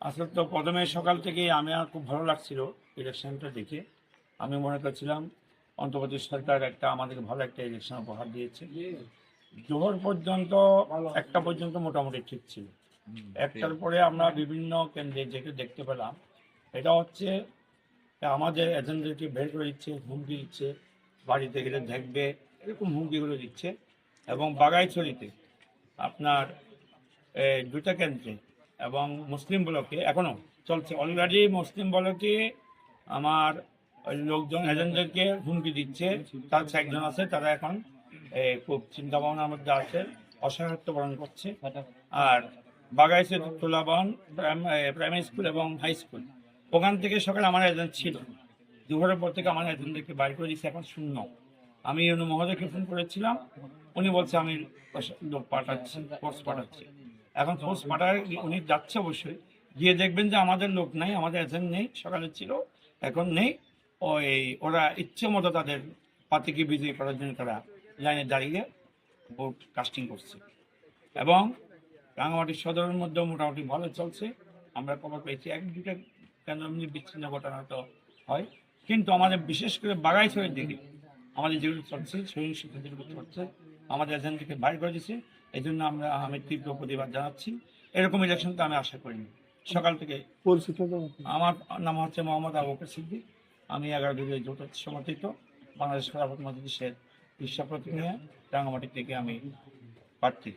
আসলে তো প্রথমে সকাল থেকেই আমি আর খুব ভালো লাগছিল ইলেকশনটা দেখে। আমি মনে করছিলাম, অন্তর্বর্তী সরকার একটা আমাদেরকে ভালো একটা ইলেকশন উপহার দিয়েছে। জোহর পর্যন্ত একটা পর্যন্ত মোটামুটি ঠিক ছিল। একটার পরে আমরা বিভিন্ন কেন্দ্রে যেটা দেখতে পেলাম, এটা হচ্ছে আমাদের এজেন্টদেরকে বের করে দিচ্ছে, হুমকি দিচ্ছে, বাড়িতে গেলে দেখবে, এরকম হুমকিগুলো দিচ্ছে। এবং বাগাইছড়িতে আপনার দুটা কেন্দ্রে। এবং মুসলিম ব্লকে এখনও চলছে। অলরেডি মুসলিম ব্লকে আমার লোকজন, এজেন্টদেরকে হুমকি দিচ্ছে। তার একজন আছে, তারা এখন খুব চিন্তা ভাবনার মধ্যে আছে, অসহায়ত্ব বরণ করছে। আর বাগাইছে তোলাবন প্রাইমারি স্কুল এবং হাই স্কুল। ওখান থেকে সকালে আমার এজেন্ট ছিল। দুপুরের পর থেকে আমার এজেন্টদেরকে বাইর করে দিচ্ছে এখন শূন্য। আমি অনু মহোদয়কে ফোন করেছিলাম। উনি বলছে, আমি লোক পাঠাচ্ছি, কোর্স পাঠাচ্ছি। এখন ফোর্স পাঠায় উনি যাচ্ছে অবশ্যই। গিয়ে দেখবেন যে আমাদের লোক নাই, আমাদের এজেন্ট নেই, সকালে ছিল, এখন নেই। ওই, ওরা ইচ্ছে মতো তাদের পার্টিকে বিজয়ী করার জন্য তারা লাইনে দাঁড়িয়ে ভোট কাস্টিং করছে। এবং রাঙামাটি সদরের মধ্যেও মোটামুটি ভালো চলছে। আমরা খবর পেয়েছি, এক দুটা কেন এমনি বিচ্ছিন্ন ঘটনা তো হয়। কিন্তু আমাদের বিশেষ করে বাগাইছড়ের দিকে আমাদের যেগুলো চলছে সহিংসতা যেগুলো চলছে। আমাদের এজেন্টকে বাইর করে দিচ্ছে এই জন্য আমরা আমি তীব্র প্রতিবাদ জানাচ্ছি। এরকম ইলেকশন তো আমি আশা করিনি। সকাল থেকে পরিচিত আমার নাম হচ্ছে মোহাম্মদ আবু সিদ্দিক। আমি এগারো ডিগ্রি জোট সমর্থিত। বাংলাদেশ খেলাফত মজলিসের বিশ্ব প্রতিনিধি। রাঙামাটি থেকে আমি প্রার্থী।